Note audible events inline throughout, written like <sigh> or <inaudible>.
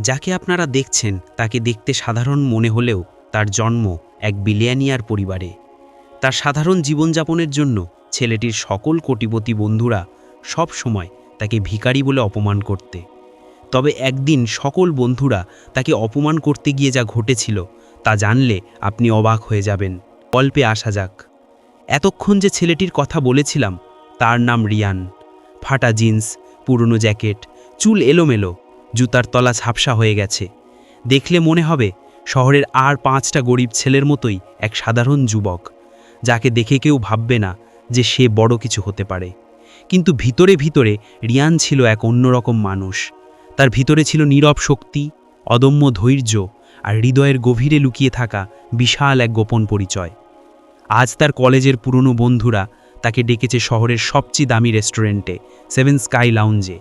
যাকে আপনারা দেখছেন তাকে দেখতে সাধারণ মনে হলেও তার জন্ম এক বিলিয়ানিয়ার পরিবারে। তার সাধারণ জীবনযাপনের জন্য ছেলেটির সকল কোটিপতি বন্ধুরা সব সময় তাকে ভিখারি বলে অপমান করতে। তবে একদিন সকল বন্ধুরা তাকে অপমান করতে গিয়ে যা ঘটেছিল তা জানলে আপনি অবাক হয়ে যাবেন। গল্পে আসা যাক। এতক্ষণ যে ছেলেটির কথা বলেছিলাম, তার নাম রিয়ান। ফাটা জিন্স, পুরনো জ্যাকেট, চুল এলোমেলো জুতার তলা ঝাপসা হয়ে গেছে। দেখলে মনে হবে শহরের আর পাঁচটা গরিব ছেলের মতোই এক সাধারণ যুবক, যাকে দেখে কেউ ভাববে না যে সে বড় কিছু হতে পারে। কিন্তু ভিতরে ভিতরে রিয়ান ছিল এক অন্যরকম মানুষ। তার ভিতরে ছিল নীরব শক্তি, অদম্য ধৈর্য আর হৃদয়ের গভীরে লুকিয়ে থাকা বিশাল এক গোপন পরিচয়। আজ তার কলেজের পুরনো বন্ধুরা তাকে ডেকেছে শহরের সবচেয়ে দামি রেস্টুরেন্টে, সেভেন স্কাই লাউঞ্জে।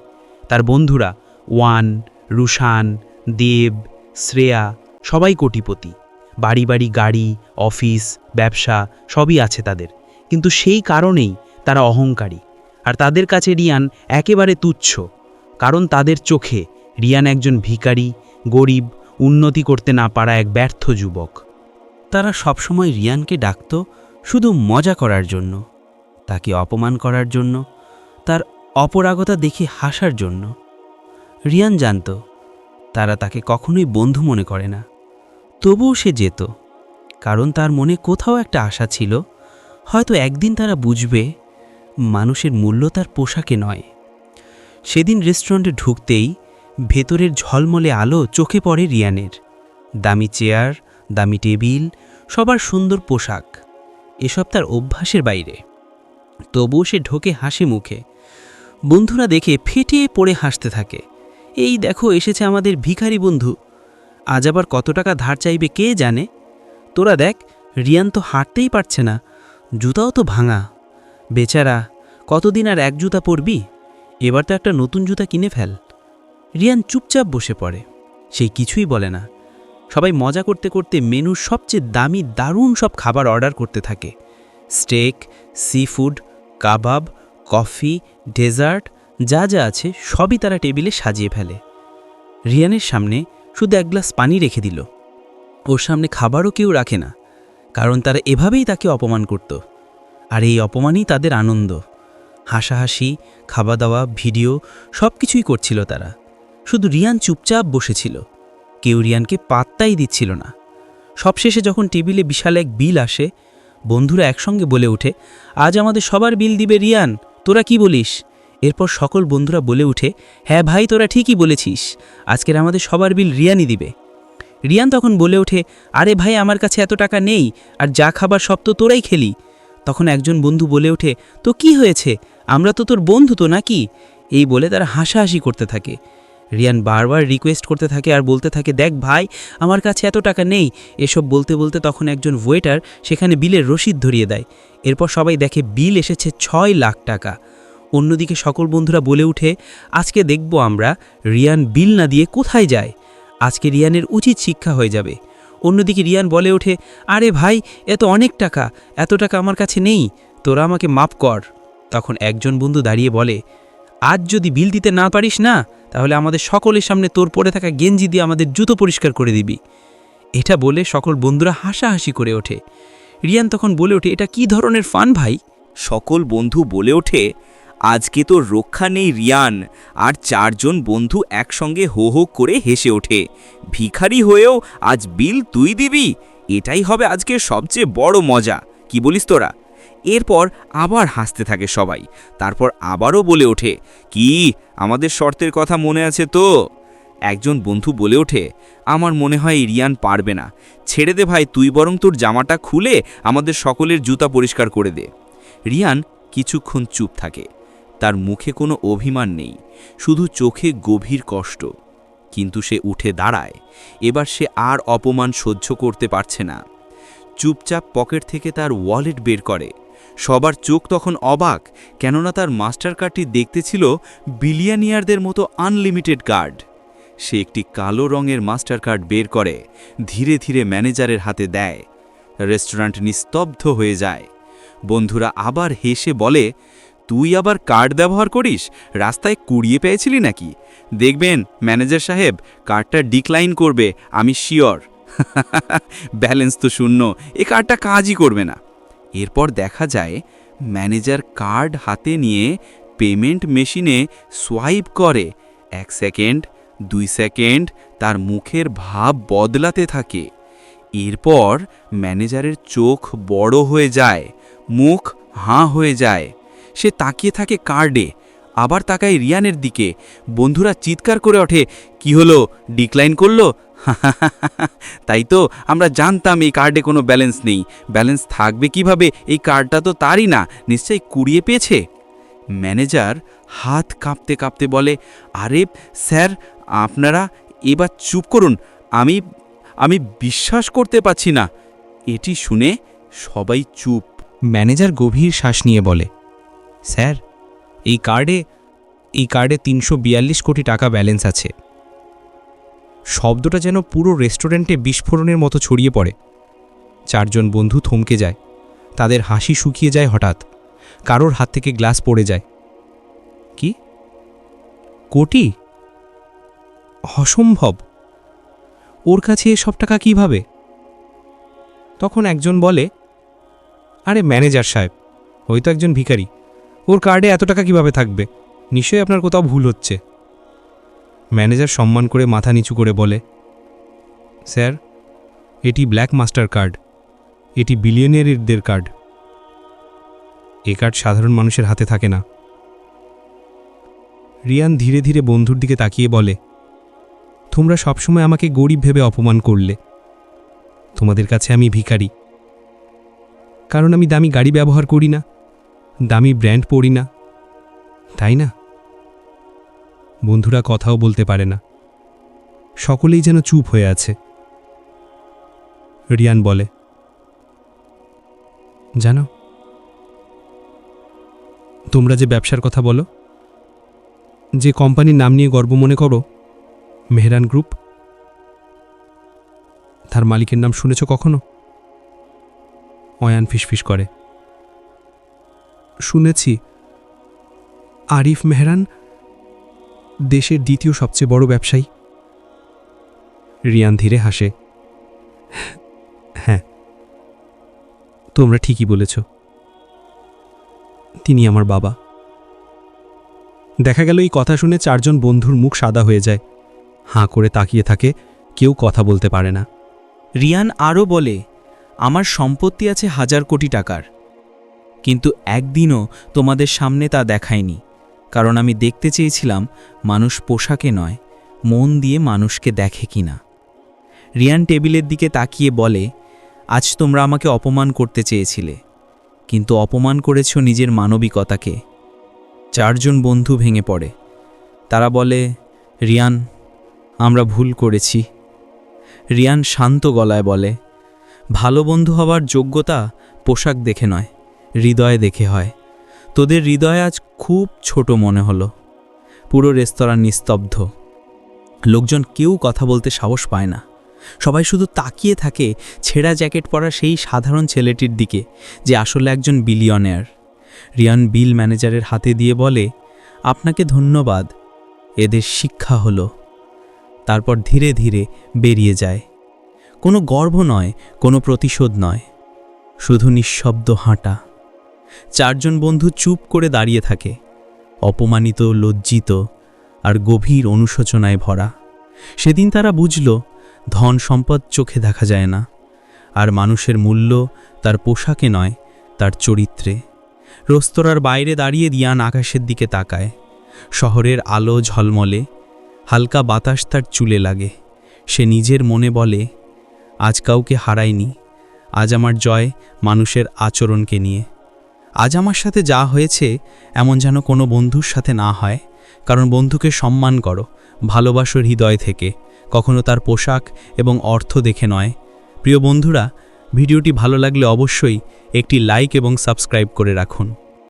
তার বন্ধুরা ওয়ান, রুশান, দেব, শ্রেয়া, সবাই কোটিপতি। বাড়ি বাড়ি গাড়ি, অফিস, ব্যবসা, সবই আছে তাদের। কিন্তু সেই কারণেই তারা অহংকারী। আর তাদের কাছে রিয়ান একেবারে তুচ্ছ। কারণ তাদের চোখে রিয়ান একজন ভিখারি, গরিব, উন্নতি করতে না পারা এক ব্যর্থ যুবক। তারা সবসময় রিয়ানকে ডাকত শুধু মজা করার জন্য, তাকে অপমান করার জন্য, তার অপরাগতা দেখে হাসার জন্য। রিয়ান জানত, তারা তাকে কখনোই বন্ধু মনে করে না। তবুও সে যেত, কারণ তার মনে কোথাও একটা আশা ছিল, হয়তো একদিন তারা বুঝবে মানুষের মূল্য তার পোশাকে নয়। সেদিন রেস্টুরেন্টে ঢুকতেই ভেতরের ঝলমলে আলো চোখে পড়ে রিয়ানের। দামি চেয়ার, দামি টেবিল, সবার সুন্দর পোশাক, এসব তার অভ্যাসের বাইরে। তবুও সে ঢোকে হাসি মুখে বন্ধুরা দেখে ফেটিয়ে পড়ে হাসতে থাকে। এই দেখো, এসেছে আমাদের ভিখারি বন্ধু। আজ আবার কত টাকা ধার চাইবে কে জানে? তোরা দেখ, রিয়ান তো হাঁটতেই পারছে না, জুতাও তো ভাঙা। বেচারা, কতদিন আর এক জুতা পরবি? এবার তো একটা নতুন জুতা কিনে ফেল। রিয়ান চুপচাপ বসে পড়ে। সেই কিছুই বলে না। সবাই মজা করতে করতে মেনুর সবচেয়ে দামি, দারুণ সব খাবার অর্ডার করতে থাকে। স্টেক, সি ফুড, কাবাব, কফি, ডেজার্ট যা যা আছে সবই তারা টেবিলে সাজিয়ে ফেলে। রিয়ানের সামনে শুধু এক গ্লাস পানি রেখে দিল। ওর সামনে খাবারও কেউ রাখে না, কারণ তারা এভাবেই তাকে অপমান করত। আর এই অপমানই তাদের আনন্দ। হাসাহাসি খাওয়া দাওয়া ভিডিও সব কিছুই করছিল তারা। শুধু রিয়ান চুপচাপ বসেছিল। কেউ রিয়ানকে পাত্তাই দিচ্ছিল না। সবশেষে যখন টেবিলে বিশাল এক বিল আসে, বন্ধুরা একসঙ্গে বলে ওঠে, আজ আমাদের সবার বিল দিবে রিয়ান, তোরা কি বলিস? এরপর সকল বন্ধুরা বলে উঠে হ্যাঁ ভাই, তোরা ঠিকই বলেছিস। আজকের আমাদের সবার বিল রিয়ানই দিবে। রিয়ান তখন বলে ওঠে, আরে ভাই, আমার কাছে এত টাকা নেই, আর যা খাবার সব তো তোরাই খেলি। তখন একজন বন্ধু বলে ওঠে, তো কি হয়েছে? আমরা তো তোর বন্ধু তো নাকি? এই বলে তারা হাসাহাসি করতে থাকে। রিয়ান বারবার রিকোয়েস্ট করতে থাকে আর বলতে থাকে, দেখ ভাই, আমার কাছে এত টাকা নেই। এসব বলতে বলতে তখন একজন ওয়েটার সেখানে বিলের রসিদ ধরিয়ে দেয়। এরপর সবাই দেখে, বিল এসেছে ছয় লাখ টাকা। অন্যদিকে সকল বন্ধুরা বলে উঠে, আজকে দেখব আমরা রিয়ান বিল না দিয়ে কোথায় যায়। আজকে রিয়ানের উচিত শিক্ষা হয়ে যাবে। অন্যদিকে রিয়ান বলে ওঠে, আরে ভাই এত অনেক টাকা, এত টাকা আমার কাছে নেই, তোরা আমাকে মাপ কর। তখন একজন বন্ধু দাঁড়িয়ে বলে, আজ যদি বিল দিতে না পারিস না, তাহলে আমাদের সকলের সামনে তোর পরে থাকা গেঞ্জি দিয়ে আমাদের জুতো পরিষ্কার করে দিবি। এটা বলে সকল বন্ধুরা হাসাহাসি করে ওঠে। রিয়ান তখন বলে ওঠে, এটা কি ধরনের ফান ভাই? সকল বন্ধু বলে ওঠে আজকে তো রক্ষা নেই রিয়ান। আর চারজন বন্ধু একসঙ্গে হো হো করে হেসে ওঠে। ভিখারি হয়েও আজ বিল তুই দিবি? এটাই হবে আজকের সবচেয়ে বড় মজা। কি বলিস তোরা? এরপর আবার হাসতে থাকে সবাই। তারপর আবারও বলে ওঠে, কি? আমাদের শর্তের কথা মনে আছে তো? একজন বন্ধু বলে ওঠে, আমার মনে হয় রিয়ান পারবে না। ছেড়ে দে ভাই, তুই বরং তোর জামাটা খুলে আমাদের সকলের জুতা পরিষ্কার করে দে। রিয়ান কিছুক্ষণ চুপ থাকে। তার মুখে কোনো অভিমান নেই, শুধু চোখে গভীর কষ্ট। কিন্তু সে উঠে দাঁড়ায়, এবার সে আর অপমান সহ্য করতে পারছে না। চুপচাপ পকেট থেকে তার ওয়ালেট বের করে। সবার চোখ তখন অবাক, কেননা তার মাস্টার কার্ডটি দেখতে ছিল বিলিয়ানিয়ারদের মতো আনলিমিটেড কার্ড সে একটি কালো রঙের মাস্টার কার্ড বের করে, ধীরে ধীরে ম্যানেজারের হাতে দেয়। রেস্টুরেন্ট নিস্তব্ধ হয়ে যায়। বন্ধুরা আবার হেসে বলে তুই আবার কার্ড ব্যবহার করিস? রাস্তায় কুড়িয়ে পেয়েছিলি নাকি? দেখবেন, ম্যানেজার সাহেব কার্ডটা ডিক্লাইন করবে, আমি শিওর। <laughs> ব্যালেন্স তো শূন্য, এ কার্ডটা কাজই করবে না। এরপর দেখা যায়, ম্যানেজার কার্ড হাতে নিয়ে পেমেন্ট মেশিনে সোয়াইপ করে। এক সেকেন্ড, দুই সেকেন্ড, তার মুখের ভাব বদলাতে থাকে। এরপর ম্যানেজারের চোখ বড় হয়ে যায়, মুখ হাঁ হয়ে যায়। সে তাকিয়ে থাকে কার্ডে আবার তাকায় রিয়ানের দিকে। বন্ধুরা চিৎকার করে ওঠে, কি হলো? ডিক্লাইন করল? <laughs> তাই তো, আমরা জানতাম এই কার্ডে কোনো ব্যালেন্স নেই। ব্যালেন্স থাকবে কীভাবে? এই কার্ডটা তো তারই না, নিশ্চয়ই কুড়িয়ে পেয়েছে। ম্যানেজার হাত কাঁপতে কাঁপতে বলে, আরে স্যার, আপনারা এবার চুপ করুন। আমি আমি বিশ্বাস করতে পারছি না। এটি শুনে সবাই চুপ। ম্যানেজার গভীর শ্বাস নিয়ে বলে স্যার, এই কার্ডে এই কার্ডে তিনশো বিয়াল্লিশ কোটি টাকা ব্যালেন্স আছে। শব্দটা যেন পুরো রেস্টুরেন্টে বিস্ফোরণের মতো ছড়িয়ে পড়ে। চারজন বন্ধু থমকে যায়। তাদের হাসি শুকিয়ে যায় হঠাৎ। কারোর হাত থেকে গ্লাস পড়ে যায়। কি? কোটি? অসম্ভব। ওর কাছে এসব টাকা কীভাবে? তখন একজন বলে, আরে ম্যানেজার সাহেব হয়তো একজন ভিখারি। ওর কার্ডে এত টাকা কীভাবে থাকবে? নিশ্চয়ই আপনার কোথাও ভুল হচ্ছে। ম্যানেজার সম্মান করে মাথা নিচু করে বলে, স্যার, এটি ব্ল্যাক মাস্টার কার্ড। এটি বিলিয়নিয়ারদের কার্ড। এ কার্ড সাধারণ মানুষের হাতে থাকে না। রিয়ান ধীরে ধীরে বন্ধুর দিকে তাকিয়ে বলে, তোমরা সবসময় আমাকে গরিব ভেবে অপমান করলে। তোমাদের কাছে আমি ভিখারি। কারণ আমি দামি গাড়ি ব্যবহার করি না। দামি ব্র্যান্ড পরি না। তাই না? বন্ধুরা কথাও বলতে পারে না। সকলেই যেন চুপ হয়ে আছে। রিয়ান বলে, জানো, তোমরা যে ব্যবসার কথা বলো, যে কোম্পানির নাম নিয়ে গর্ব মনে করো, মেহরান গ্রুপ, তার মালিকের নাম শুনেছ কখনো? অয়ান ফিসফিস করে। শুনেছি। আরিফ মেহরান দেশের দ্বিতীয় সবচেয়ে বড় ব্যবসায়ী। রিয়ান ধীরে হাসে। হ্যাঁ তোমরা ঠিকই বলেছ। তিনি আমার বাবা। দেখা গেল এই কথা শুনে চারজন বন্ধুর মুখ সাদা হয়ে যায়। হাঁ করে তাকিয়ে থাকে, কেউ কথা বলতে পারে না। রিয়ান আরও বলে, আমার সম্পত্তি আছে হাজার কোটি টাকার। কিন্তু একদিনও তোমাদের সামনে তা দেখায়নি। কারণ আমি দেখতে চেয়েছিলাম মানুষ পোশাকে নয়, মন দিয়ে মানুষকে দেখে কিনা। রিয়ান টেবিলের দিকে তাকিয়ে বলে, আজ তোমরা আমাকে অপমান করতে চেয়েছিলে, কিন্তু অপমান করেছ নিজের মানবিকতাকে। চারজন বন্ধু ভেঙে পড়ে। তারা বলে, রিয়ান, আমরা ভুল করেছি। রিয়ান শান্ত গলায় বলে, ভালো বন্ধু হবার যোগ্যতা পোশাক দেখে নয়। হৃদয় দেখে হয়। তোদের হৃদয় আজ খুব ছোট মনে হলো। পুরো রেস্তোরাঁ নিস্তব্ধ। লোকজন কেউ কথা বলতে সাহস পায় না। সবাই শুধু তাকিয়ে থাকে ছেঁড়া জ্যাকেট পরা সেই সাধারণ ছেলেটির দিকে, যে আসলে একজন বিলিয়নেয়ার। রিয়ান বিল ম্যানেজারের হাতে দিয়ে বলে, আপনাকে ধন্যবাদ। এদের শিক্ষা হলো। তারপর ধীরে ধীরে বেরিয়ে যায়। কোনো গর্ব নয়, কোনো প্রতিশোধ নয়। শুধু নিঃশব্দ হাঁটা। চারজন বন্ধু চুপ করে দাঁড়িয়ে থাকে, অপমানিত, লজ্জিত আর গভীর অনুশোচনায় ভরা। সেদিন তারা বুঝল, ধন সম্পদ চোখে দেখা যায় না, আর মানুষের মূল্য তার পোশাকে নয়, তার চরিত্রে। রেস্তোরাঁর বাইরে দাঁড়িয়ে দিয়ান আকাশের দিকে তাকায়। শহরের আলো ঝলমলে, হালকা বাতাস তার চুলে লাগে। সে নিজের মনে বলে, আজ কাউকে হারায়নি আজ আমার জয় মানুষের আচরণকে নিয়ে। আজ আমার সাথে যা হয়েছে এমন যেন কোনো বন্ধুর সাথে না হয়। কারণ বন্ধুকে সম্মান করো, ভালোবাসো হৃদয় থেকে, কখনো তার পোশাক এবং অর্থ দেখে নয়। প্রিয় বন্ধুরা, ভিডিওটি ভালো লাগলে অবশ্যই একটি লাইক এবং সাবস্ক্রাইব করে রাখুন।